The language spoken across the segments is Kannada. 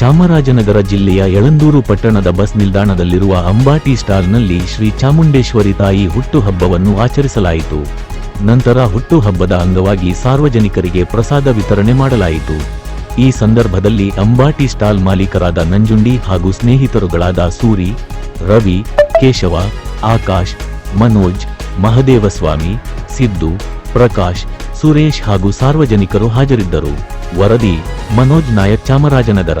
ಚಾಮರಾಜನಗರ ಜಿಲ್ಲೆಯ ಯಳಂದೂರು ಪಟ್ಟಣದ ಬಸ್ ನಿಲ್ದಾಣದಲ್ಲಿರುವ ಅಂಬಾಟಿ ಸ್ಟಾಲ್ನಲ್ಲಿ ಶ್ರೀ ಚಾಮುಂಡೇಶ್ವರಿ ತಾಯಿ ಹುಟ್ಟುಹಬ್ಬವನ್ನು ಆಚರಿಸಲಾಯಿತು ನಂತರ ಹುಟ್ಟುಹಬ್ಬದ ಅಂಗವಾಗಿ ಸಾರ್ವಜನಿಕರಿಗೆ ಪ್ರಸಾದ ವಿತರಣೆ ಮಾಡಲಾಯಿತು ಈ ಸಂದರ್ಭದಲ್ಲಿ ಅಂಬಾಟಿ ಸ್ಟಾಲ್ ಮಾಲೀಕರಾದ ನಂಜುಂಡಿ ಹಾಗೂ ಸ್ನೇಹಿತರುಗಳಾದ ಸೂರಿ ರವಿ ಕೇಶವ ಆಕಾಶ್ ಮನೋಜ್ ಮಹದೇವಸ್ವಾಮಿ ಸಿದ್ದು ಪ್ರಕಾಶ್ ಸುರೇಶ್ ಹಾಗೂ ಸಾರ್ವಜನಿಕರು ಹಾಜರಿದ್ದರು ವರದಿ ಮನೋಜ್ ನಾಯಕ್ ಚಾಮರಾಜನಗರ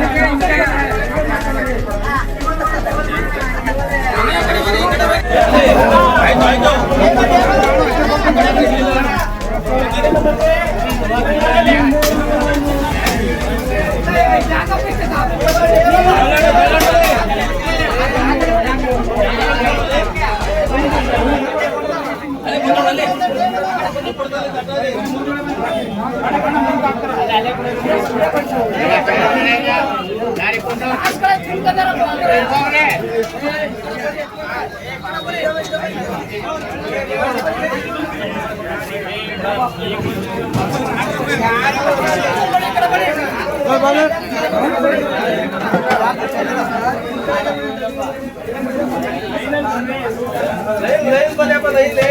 లైన్ లైన్ పదే పదే లే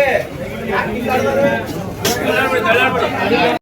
hablar,